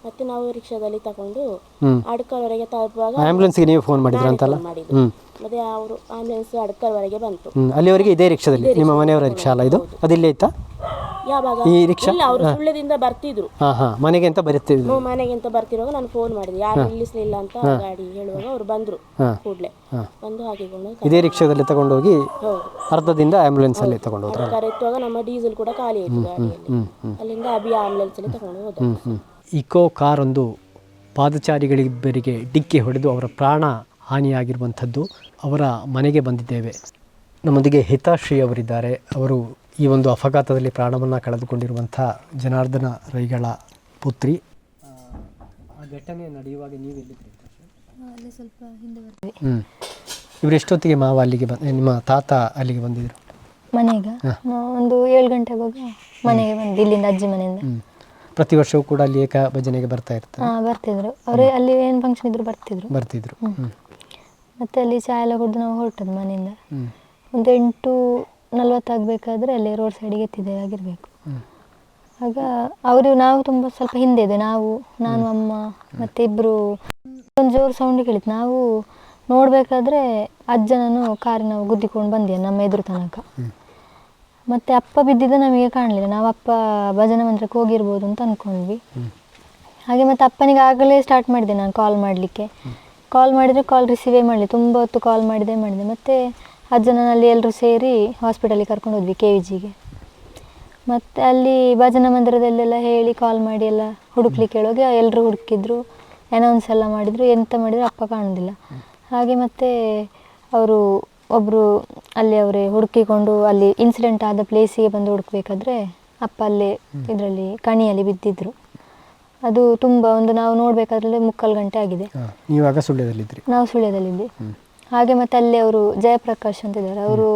ಮತ್ತೆ ನಾವು ರಿಕ್ಷಾದಲ್ಲಿ ತಕೊಂಡು ಹ್ಮ್. ಅಡ್ಕಲ್ವರೆಗೆ ತಲುಪುವಾಗ ಆ್ಯಂಬುಲೆನ್ಸ್ಗೆ ನೀವು ಫೋನ್ ಮಾಡಿದ್ರ ಅಂತಲ್ಲ ಮಾಡಿದ್ದು. ಮತ್ತೆ ಅವರು ಆಂಬುಲೆನ್ಸ್ ಅಡ್ಕಲ್ವರೆಗೆ ಬಂತು. ಅಲ್ಲಿವರೆಗೆ ಇದೇ ರಿಕ್ಷಾದಲ್ಲಿ ನಿಮ್ಮ ಮನೆಯವರ ರಿಕ್ಷಾ ಅಲ್ಲ ಇದು? ಅದಿಲ್ಲೇ ಇತ್ತಾ? ಯಾವಾಗ? ಈ ರಿಕ್ಷಾ? ಇಲ್ಲ ಅವರು ಸುಳ್ಳ್ಯದಿಂದ ಬರ್ತಿದ್ರು. ಹಾಂ ಹಾಂ. ಮನೆಗೆ ಅಂತ ಬರ್ತಿದ್ರು ನಾವು ಮನೆಗೆ ಅಂತ ಬರ್ತಿರುವಾಗ ನಾನು ಫೋನ್ ಮಾಡಿದೆ. ಯಾರು ನಿಲ್ಲಿಸ್ಲಿಲ್ಲ ಅಂತ ಗಾಡಿ ಹೇಳುವಾಗ ಅವರು ಬಂದ್ರು ಕೂಡಲೇ. ಬಂದು ಹಾಕಿಕೊಂಡು ಇದೇ ರಿಕ್ಷಾದಲ್ಲಿ ತಕೊಂಡು ಹೋಗಿ ಅರ್ಧದಿಂದ ಅಲ್ಲಿ ತಗೊಂಡು ಹೋದ್ರು ಕರೆತ್ತುವಾಗ ನಮ್ಮ ಡೀಸೆಲ್ ಕೂಡ ಖಾಲಿ ಆಯ್ತು ಗಾಡಿಯಲ್ಲಿ. ಅಲ್ಲಿಂದ ಅಬಿ ಆಂಬ್ಯುಲೆನ್ಸ್ ಅಲ್ಲಿ ತಗೊಂಡು ಹೋದ್ರು ಇಕೋ ಕಾರೊಂದು ಪಾದಚಾರಿಗಳಿಬ್ಬರಿಗೆ ಡಿಕ್ಕಿ ಹೊಡೆದು ಅವರ ಪ್ರಾಣ ಹಾನಿಯಾಗಿರುವಂಥದ್ದು ಅವರ ಮನೆಗೆ ಬಂದಿದ್ದೇವೆ. ನಮ್ಮೊಂದಿಗೆ ಹಿತಾಶ್ರೀ ಅವರಿದ್ದಾರೆ. ಅವರು ಈ ಒಂದು ಅಪಘಾತದಲ್ಲಿ ಪ್ರಾಣವನ್ನು ಕಳೆದುಕೊಂಡಿರುವಂಥ ಜನಾರ್ದನ ರೈಗಳ ಪುತ್ರಿ. ಆ, ಘಟನೆ ನಡೆಯುವಾಗ ನೀವು ಎಲ್ಲಿದ್ರಿ ಅಲ್ಲಿ ಸ್ವಲ್ಪ ಹಿಂದೆ ಬರ್ತೀವಿ ಹ್ಞೂ ಇವರು ಎಷ್ಟೊತ್ತಿಗೆ ಮಾವ ಅಲ್ಲಿಗೆ ಬಂದ ನಿಮ್ಮ ತಾತ ಅಲ್ಲಿಗೆ ಬಂದಿದ್ರು? ಮನೆಗೆ? ಒಂದು ಏಳು ಗಂಟೆಗೆ ಮನೆಗೆ ಬಂದು ಇಲ್ಲಿಂದ ಅಜ್ಜಿ ಮನೆಯಿಂದ. ಹ್ಞೂ ಪ್ರತಿ ವರ್ಷವೂ ಕೂಡ ಅಲ್ಲಿ ಏಕ ಭಜನೆಗೆ ಬರ್ತಾ ಇರ್ತಾರೆ. ಹಾಂ ಬರ್ತಿದ್ರು. ಅವರೇ ಅಲ್ಲಿ ಏನು ಫಂಕ್ಷನ್ ಇದ್ರು ಬರ್ತಿದ್ರು. ಬರ್ತಿದ್ರು. ಮತ್ತೆ ಅಲ್ಲಿ ಚಾ ಎಲ್ಲ ಕುಡಿದು ನಾವು ಹೊರಟದ್ದು ಮನೆಯಿಂದ. ಒಂದು ಎಂಟು ನಲ್ವತ್ತಾಗಬೇಕಾದ್ರೆ ಅಲ್ಲಿ ರೋಡ್ ಸೈಡಿಗೆ ಎತ್ತಿದ್ದೇವೆ ಆಗಿರಬೇಕು. ಆಗ ಅವರು ನಾವು ತುಂಬ ಸ್ವಲ್ಪ ಹಿಂದೆ ಇದೆ ನಾವು ನಾನು ಅಮ್ಮ ಮತ್ತೆ ಇಬ್ಬರು ಒಂದು ಜೋರು ಸೌಂಡ್ ಕೇಳಿತ್ತು. ನಾವು ನೋಡಬೇಕಾದ್ರೆ ಅಜ್ಜನನ್ನು ಕಾರಿನ ಗುದ್ದಿಕೊಂಡು ಬಂದೆ ನಮ್ಮ ಎದುರು ತನಕ. ಮತ್ತೆ ಅಪ್ಪ ಬಿದ್ದಿದ್ದು ನಮಗೆ ಕಾಣಲಿಲ್ಲ. ನಾವು ಅಪ್ಪ ಭಜನೆ ಮಂತ್ರಕ್ಕೆ ಹೋಗಿರ್ಬೋದು ಅಂತ ಅನ್ಕೊಂಡ್ವಿ. ಹಾಗೆ ಮತ್ತೆ ಅಪ್ಪನಿಗೆ ಆಗಲೇ ಸ್ಟಾರ್ಟ್ ಮಾಡಿದೆ ನಾನು ಕಾಲ್ ಮಾಡಲಿಕ್ಕೆ. ಕಾಲ್ ಮಾಡಿದರೆ ಕಾಲ್ ರಿಸೀವೇ ಮಾಡಲಿ. ತುಂಬ ಹೊತ್ತು ಕಾಲ್ ಮಾಡಿದೆ ಮಾಡಿದೆ. ಮತ್ತು ಜನನಲ್ಲಿ ಎಲ್ಲರೂ ಸೇರಿ ಹಾಸ್ಪಿಟಲಿಗೆ ಕರ್ಕೊಂಡು ಹೋದ್ವಿ ಕೆ ವಿ ಜಿಗೆ ಮತ್ತು ಅಲ್ಲಿ ಭಜನಾ ಮಂದಿರದಲ್ಲೆಲ್ಲ ಹೇಳಿ ಕಾಲ್ ಮಾಡಿ ಎಲ್ಲ ಹುಡುಕ್ಲಿಕ್ಕೆ ಹೇಳುವಾಗ ಎಲ್ಲರೂ ಹುಡುಕಿದ್ರು. ಅನೌನ್ಸ್ ಎಲ್ಲ ಮಾಡಿದರು. ಎಂತ ಮಾಡಿದ್ರು ಅಪ್ಪ ಕಾಣೋದಿಲ್ಲ. ಹಾಗೆ ಮತ್ತೆ ಅವರು ಒಬ್ಬರು ಅಲ್ಲಿ ಅವರೇ ಹುಡುಕಿಕೊಂಡು ಅಲ್ಲಿ ಇನ್ಸಿಡೆಂಟ್ ಆದ ಪ್ಲೇಸಿಗೆ ಬಂದು ಹುಡುಕ್ಬೇಕಾದ್ರೆ ಅಪ್ಪ ಅಲ್ಲೇ ಇದರಲ್ಲಿ ಕಣಿಯಲ್ಲಿ ಬಿದ್ದಿದ್ರು. ಅದು ತುಂಬ ಒಂದು ನಾವು ನೋಡಬೇಕಾದ್ರೆ ಮುಕ್ಕಾಲು ಗಂಟೆ ಆಗಿದೆ. ಹಾಂ ನೀವಾಗ ಸುಳ್ಯದಲ್ಲಿದ್ರಿ? ನಾವು ಸುಳ್ಯದಲ್ಲಿದ್ದೆ ಹಾಗೆ ಮತ್ತೆ ಅಲ್ಲಿ ಅವರು ಜಯಪ್ರಕಾಶ್ ಅಂತ ಇದ್ದಾರೆ ಅವರು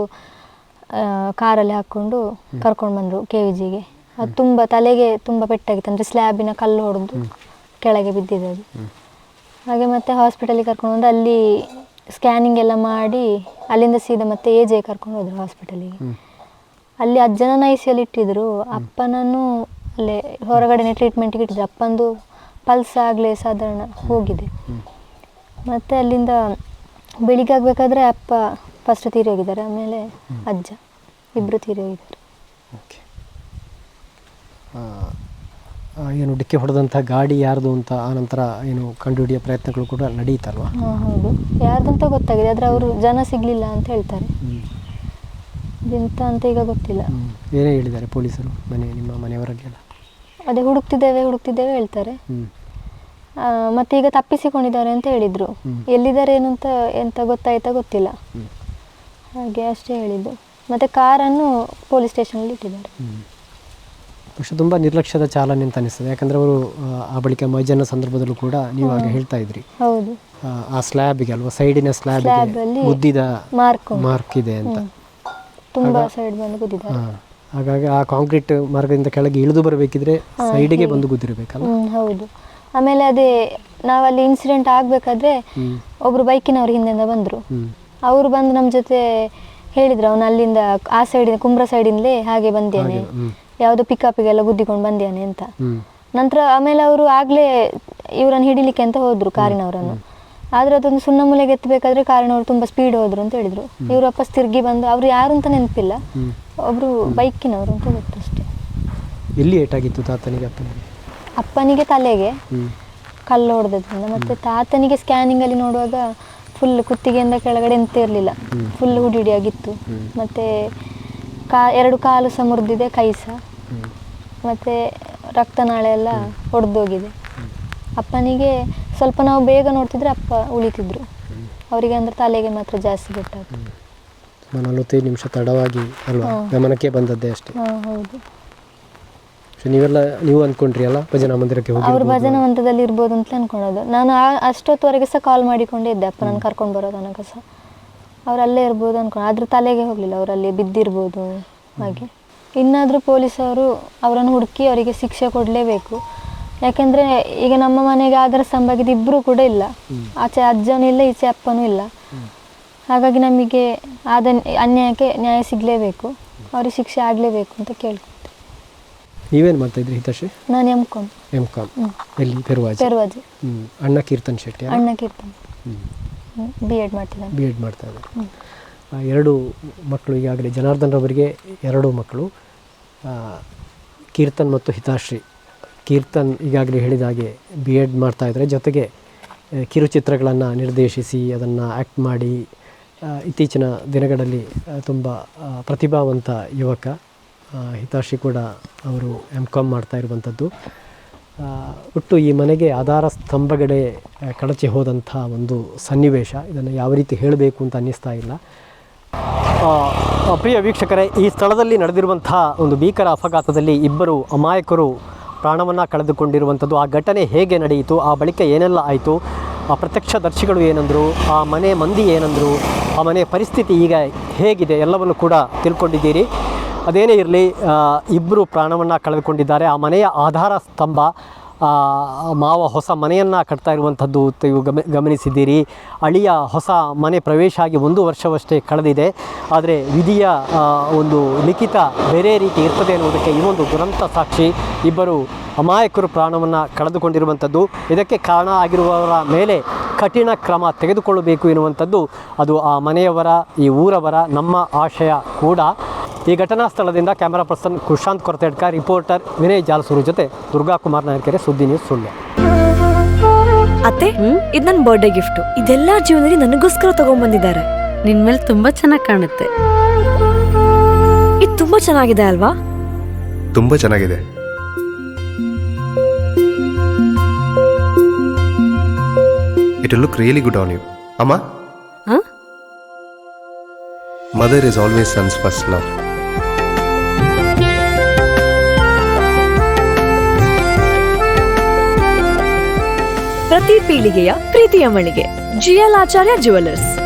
ಕಾರಲ್ಲಿ ಹಾಕ್ಕೊಂಡು ಕರ್ಕೊಂಡು ಬಂದರು ಕೆ ವಿ ಜಿಗೆ. ಅದು ತುಂಬ ತಲೆಗೆ ತುಂಬ ಪೆಟ್ಟಾಗಿತ್ತು ಅಂದರೆ ಸ್ಲ್ಯಾಬಿನ ಕಲ್ಲು ಹೊಡೆದು ಕೆಳಗೆ ಬಿದ್ದಿದೆ ಅದು. ಹಾಗೆ ಮತ್ತೆ ಹಾಸ್ಪಿಟಲಿಗೆ ಕರ್ಕೊಂಡು ಬಂದು ಅಲ್ಲಿ ಸ್ಕ್ಯಾನಿಂಗ್ ಎಲ್ಲ ಮಾಡಿ ಅಲ್ಲಿಂದ ಸೀದಾ ಮತ್ತೆ ಎ ಜೆ ಕರ್ಕೊಂಡು ಹೋದ್ರು ಹಾಸ್ಪಿಟಲಿಗೆ. ಅಲ್ಲಿ ಅಜ್ಜನ ಐ ಸಿ ಇಟ್ಟಿದ್ರು ಅಪ್ಪನನ್ನು ಅಲ್ಲೇ ಹೊರಗಡೆನೆ ಟ್ರೀಟ್ಮೆಂಟ್ಗೆ ಇಟ್ಟಿದ್ರು. ಅಪ್ಪಂದು ಪಲ್ಸ್ ಆಗಲೇ ಸಾಧಾರಣ ಹೋಗಿದೆ. ಮತ್ತೆ ಅಲ್ಲಿಂದ ಬೆಳಿಗ್ಗೆ ಆಗಬೇಕಾದ್ರೆ ಅಪ್ಪ ಫಸ್ಟ್ ತೀರಿ ಹೋಗಿದ್ದಾರೆ. ಆಮೇಲೆ ಅಜ್ಜ ಇಬ್ಬರು ತೀರಿ ಹೋಗಿದ್ದಾರೆ. ಓಕೆ ಏನು ಡಿಕ್ಕಿ ಹೊಡೆದಂಥ ಗಾಡಿ ಯಾರ್ದು ಅಂತ ಆನಂತರ ಏನು ಕಂಡುಹಿಡಿಯೋ ಪ್ರಯತ್ನಗಳು ಕೂಡ ನಡೀತಲ್ವಾ ಹಾಂ ಹೌದು. ಅಂತ ಗೊತ್ತಾಗಿದೆ ಆದರೆ ಅವರು ಜನ ಸಿಗಲಿಲ್ಲ ಅಂತ ಹೇಳ್ತಾರೆ. ಎಂತ ಅಂತ ಈಗ ಗೊತ್ತಿಲ್ಲ. ಏನೇ ಹೇಳಿದ್ದಾರೆ ಪೊಲೀಸರು ಮನೆ ನಿಮ್ಮ ಮನೆಯವರಿಗೆಲ್ಲ? ಅದೇ ಹುಡುಕ್ತಿದ್ದೇವೆ ಹುಡುಕ್ತಿದ್ದೇವೆ ಹೇಳ್ತಾರೆ. ಮತ್ತೆ ಈಗ ತಪ್ಪಿಸಿಕೊಂಡಿದ್ದಾರೆ ಅಂತ ಹೇಳಿದ್ರು. ಎಲ್ಲಿದ್ದಾರೆ ಏನು ಅಂತ ಎಂತ ಗೊತ್ತಾಯ್ತಾ ಗೊತ್ತಿಲ್ಲ. ಹಾಗೆ ಅಷ್ಟೇ ಹೇಳಿದ್ದು. ಮತ್ತೆ ಕಾರನ್ನು ಪೊಲೀಸ್ ಸ್ಟೇಷನಲ್ಲಿ ಇಟ್ಟಿದ್ದಾರೆ. ಪಕ್ಷ ತುಂಬ ನಿರ್ಲಕ್ಷ್ಯದ ಚಾಲನೆ ಅಂತ ಅನಿಸ್ತದೆ. ಯಾಕಂದ್ರೆ ಅವರು ಆ ಬಳಿಕ ಮೈಜನ ಸಂದರ್ಭದಲ್ಲೂ ಕೂಡ ನೀವು ಹಾಗೆ ಹೇಳ್ತಾ ಇದ್ರಿ. ಹೌದು. ಆ, ಸ್ಲ್ಯಾಬ್ಗೆ ಅಲ್ವಾ ಸೈಡಿನ ಸ್ಲ್ಯಾಬಿಗೆ ಉದ್ದಿದ ಅಲ್ಲಿ ಮುದ್ದಿದ ಮಾರ್ಕ್ ಮಾರ್ಕ್ ಇದೆ ಅಂತ. ತುಂಬಾ ಸೈಡ್ ಬಂದು ಗುದ್ದಿದ್ದಾರೆ. ಹಾಗಾಗಿ ಆ ಕಾಂಕ್ರೀಟ್ ಮಾರ್ಗದಿಂದ ಕೆಳಗೆ ಇಳಿದು ಬರಬೇಕಿದ್ರೆ ಸೈಡಿಗೆ ಬಂದು ಗುದ್ದಿರಬೇಕಲ್ಲ ಹ್ಮ್ ಹೌದು. ಆಮೇಲೆ ಅದೇ ನಾವಲ್ಲಿ ಇನ್ಸಿಡೆಂಟ್ ಆಗಬೇಕಾದ್ರೆ ಒಬ್ರು ಬೈಕಿನವ್ರು ಹಿಂದೆಯಿಂದ ಬಂದರು. ಅವರು ಬಂದು ನಮ್ಮ ಜೊತೆ ಹೇಳಿದ್ರು ಅವನು ಅಲ್ಲಿಂದ ಆ ಸೈಡಿಂದ ಕುಂಬ್ರ ಸೈಡಿಂದಲೇ ಹಾಗೆ ಬಂದಿಯಾನೆ ಯಾವುದೋ ಪಿಕಪ್ಪಿಗೆಲ್ಲ ಗುದ್ದಿಕೊಂಡು ಬಂದ್ಯಾನೆ ಅಂತ. ನಂತರ ಆಮೇಲೆ ಅವರು ಆಗಲೇ ಇವರನ್ನು ಹಿಡಿಲಿಕ್ಕೆ ಅಂತ ಹೋದ್ರು ಕಾರಿನವರನ್ನು. ಆದ್ರೆ ಅದೊಂದು ಸುಣ್ಣ ಮೂಲೆಗೆ ಎತ್ತಬೇಕಾದ್ರೆ ಅವರು ತುಂಬಾ ಸ್ಪೀಡ್ ಹೋದ್ರು ಅಂತ ಹೇಳಿದ್ರು. ಇವರು ವಾಪಸ್ ತಿರುಗಿ ಬಂದು ಅವರು ಯಾರು ಅಂತ ನೆನಪಿಲ್ಲ. ಒಬ್ರು ಬೈಕಿನವರು ಅಂತ ಗೊತ್ತಷ್ಟೆ ಎಲ್ಲಿ ಏಟಾಗಿತ್ತು ತಾತನಿಗೆ ಅಪ್ಪನಿಗೆ? ಅಪ್ಪನಿಗೆ ತಲೆಗೆ. ಕಲ್ಲು ಹೊಡೆದ್ರಿಂದ ಮತ್ತೆ ತಾತನಿಗೆ ಸ್ಕ್ಯಾನಿಂಗ್ ಅಲ್ಲಿ ನೋಡುವಾಗ ಫುಲ್ ಕುತ್ತಿಗೆಯಿಂದ ಕೆಳಗಡೆ ಎಂತ ಇರಲಿಲ್ಲ. ಫುಲ್ ಹುಡಿಡಿಯಾಗಿತ್ತು ಮತ್ತೆ ಕಾ ಎರಡು ಕಾಲು ಸಹ ಮುರಿದಿದೆ ಕೈ ಸಹ. ಮತ್ತೆ ರಕ್ತನಾಳೆ ಎಲ್ಲ ಒಡೆದೋಗಿದೆ. ಅಪ್ಪನಿಗೆ ಸ್ವಲ್ಪ ನಾವು ಬೇಗ ನೋಡ್ತಿದ್ರೆ ಅಪ್ಪ ಉಳಿತಿದ್ರು. ಅವರಿಗೆ ಅಂದ್ರೆ ತಲೆಗೆ ಮಾತ್ರ ಜಾಸ್ತಿ ಬಿಟ್ಟದ್ದು ನಲವತ್ತೈದು ನಿಮಿಷ ತಡವಾಗಿ ಅಲ್ವಾ? ಗಮನಕ್ಕೆ ಬಂದದ್ದೇ ಅಷ್ಟೇ. ಹೌದು. ಸೊ ನೀವೆಲ್ಲ ನೀವು ಅಂದ್ಕೊಂಡ್ರಿ ಅಲ್ಲ ಭಜನಾ ಮಂದಿರಕ್ಕೆ ಹೋಗಿ ಅವ್ರು ಭಜನಾ ಮಂತ್ರದಲ್ಲಿ ಇರ್ಬೋದು ಅಂತ ಅನ್ಕೊಳ್ಳೋದು ನಾನು ಅಷ್ಟೊತ್ತುವರೆಗೆ ಸಹ ಕಾಲ್ ಮಾಡಿಕೊಂಡೇ ಇದ್ದೆ ಅಪ್ಪ ನಾನು ಕರ್ಕೊಂಡು ಬರೋ ತನಕ ಸಹ. ಅವ್ರು ಅಲ್ಲೇ ಇರ್ಬೋದು ಅನ್ಕೊಂಡು ಆದ್ರೂ ತಲೆಗೆ ಹೋಗಲಿಲ್ಲ ಅವರಲ್ಲಿ ಬಿದ್ದಿರ್ಬೋದು ಹಾಗೆ. ಇನ್ನಾದರೂ ಪೊಲೀಸವರು ಅವರನ್ನು ಹುಡುಕಿ ಅವರಿಗೆ ಶಿಕ್ಷೆ ಕೊಡಲೇಬೇಕು. ಯಾಕೆಂದರೆ ಈಗ ನಮ್ಮ ಮನೆಗೆ ಆಧಾರ ಸಂಬಂಧಿ ಇಬ್ಬರು ಕೂಡ ಇಲ್ಲ. ಆಚೆ ಅಜ್ಜನೂ ಇಲ್ಲ ಈಚೆ ಅಪ್ಪನೂ ಇಲ್ಲ. ಹಾಗಾಗಿ ನಮಗೆ ಆದ ಅನ್ಯಾಯಕ್ಕೆ ನ್ಯಾಯ ಸಿಗಲೇಬೇಕು. ಅವ್ರಿಗೆ ಶಿಕ್ಷೆ ಆಗಲೇಬೇಕು ಅಂತ ಕೇಳ್ಕೊತೀನಿ ನೀವೇನು ಮಾಡ್ತಾ ಇದ್ರಿ ಹಿತಶ್ರೀ ನಾನು ಎಮ್ಕೊಂಡು ಎಂ ಕಾಮ್ ಎಲ್ಲಿ? ಪೆರ್ವಾಜಿ? ಪೆರ್ವಾಜಿ. ಅಣ್ಣ ಕೀರ್ತನ್ ಶೆಟ್ಟಿ ಅಣ್ಣ ಕೀರ್ತನ್. ಬಿ ಎಡ್ ಮಾಡ್ತಿದ್ದಾರೆ ಬಿ ಎಡ್ ಮಾಡ್ತಾ ಇದ್ದಾರೆ. ಎರಡು ಮಕ್ಕಳು ಈಗಾಗಲೇ ಜನಾರ್ದನ್ ರವರಿಗೆ ಎರಡು ಮಕ್ಕಳು. ಕೀರ್ತನ್ ಮತ್ತು ಹಿತಾಶ್ರೀ. ಕೀರ್ತನ್ ಈಗಾಗಲೇ ಹೇಳಿದ ಹಾಗೆ ಬಿ ಎಡ್ ಮಾಡ್ತಾಯಿದ್ರೆ ಜೊತೆಗೆ ಕಿರುಚಿತ್ರಗಳನ್ನು ನಿರ್ದೇಶಿಸಿ, ಅದನ್ನು ಆ್ಯಕ್ಟ್ ಮಾಡಿ ಇತ್ತೀಚಿನ ದಿನಗಳಲ್ಲಿ ತುಂಬ ಪ್ರತಿಭಾವಂತ ಯುವಕ ಹಿತಾಶ್ರೀ ಕೂಡ ಅವರು ಎಂ ಕಾಮ್ ಮಾಡ್ತಾ ಇರುವಂಥದ್ದು ಒಟ್ಟು ಈ ಮನೆಗೆ ಆಧಾರ ಸ್ತಂಭಗಡೆ ಕಡಚಿ ಹೋದಂಥ ಒಂದು ಸನ್ನಿವೇಶ. ಇದನ್ನು ಯಾವ ರೀತಿ ಹೇಳಬೇಕು ಅಂತ ಅನ್ನಿಸ್ತಾ ಇಲ್ಲ. ಪ್ರಿಯ ವೀಕ್ಷಕರೇ, ಈ ಸ್ಥಳದಲ್ಲಿ ನಡೆದಿರುವಂಥ ಒಂದು ಭೀಕರ ಅಪಘಾತದಲ್ಲಿ ಇಬ್ಬರು ಅಮಾಯಕರು ಪ್ರಾಣವನ್ನು ಕಳೆದುಕೊಂಡಿರುವಂಥದ್ದು. ಆ ಘಟನೆ ಹೇಗೆ ನಡೆಯಿತು? ಆ ಬಳಿಕ ಏನೆಲ್ಲ ಆಯಿತು? ಆ ಪ್ರತ್ಯಕ್ಷದರ್ಶಿಗಳು ಏನಂದರು, ಆ ಮನೆ ಮಂದಿ ಏನಂದರು, ಆ ಮನೆ ಪರಿಸ್ಥಿತಿ ಈಗ ಹೇಗಿದೆ ಎಲ್ಲವನ್ನು ಕೂಡ ತಿಳ್ಕೊಂಡಿದ್ದೀರಿ. ಅದೇನೇ ಇರಲಿ ಇಬ್ಬರು ಪ್ರಾಣವನ್ನು ಕಳೆದುಕೊಂಡಿದ್ದಾರೆ. ಆ ಮನೆಯ ಆಧಾರ ಸ್ತಂಭ ಮಾವ ಹೊಸ ಮನೆಯನ್ನು ಕಟ್ತಾ ಇರುವಂಥದ್ದು ಗಮ, ಗಮನಿಸಿದ್ದೀರಿ. ಅಳಿಯ ಹೊಸ ಮನೆ ಪ್ರವೇಶ ಆಗಿ ಒಂದು ವರ್ಷವಷ್ಟೇ ಕಳೆದಿದೆ. ಆದರೆ ವಿಧಿಯ ಒಂದು ಲಿಖಿತ ಬೇರೆ ರೀತಿ ಇರ್ತದೆ ಅನ್ನೋದಕ್ಕೆ ಈ ಒಂದು ದುರಂತ ಸಾಕ್ಷಿ ಇಬ್ಬರು ಅಮಾಯಕರು ಪ್ರಾಣವನ್ನು ಕಳೆದುಕೊಂಡಿರುವಂಥದ್ದು. ಇದಕ್ಕೆ ಕಾರಣ ಆಗಿರುವವರ ಮೇಲೆ ಕಠಿಣ ಕ್ರಮ ತೆಗೆದುಕೊಳ್ಳಬೇಕು ಎನ್ನುವಂಥದ್ದು. ಅದು ಆ ಮನೆಯವರ, ಈ ಊರವರ, ನಮ್ಮ ಆಶಯ ಕೂಡ. ಈ ಘಟನಾ ಸ್ಥಳದಿಂದ camera person Kushant Koratedka reporter Vinay Jalsuru ಜೊತೆ ದುರ್ಗಾ ಕುಮಾರ್ ನಾಯಕೆರೆ ಸುದ್ದಿ ನ್ಯೂಸ್ ಸುಳ್ಳು. ಅತ್ತೆ ಇದು ನನ್ನ ಬರ್ಡೇ ಗಿಫ್ಟ್ ಇದೆಲ್ಲ ಜೀವನದಲ್ಲಿ ನನಗೋಸ್ಕರ ತಗೊಂಡ್ಬಂದಿದ್ದಾರೆ ನಿನ್ ಮೇಲೆ ತುಂಬಾ ಚೆನ್ನಾಗಿ ಕಾಣುತ್ತೆ. ಇದು ತುಂಬಾ ಚೆನ್ನಾಗಿದೆ ಅಲ್ವಾ? ತುಂಬಾ ಚೆನ್ನಾಗಿದೆ. It look really good on you ಅಮ್ಮ? Mother is always sons first love ಪ್ರತಿ ಪೀಳಿಗೆಯ ಪ್ರೀತಿಯ ಮಳಿಗೆ. ಜಿಎಲ್ ಆಚಾರ್ಯ ಜುವೆಲ್ಲರ್ಸ್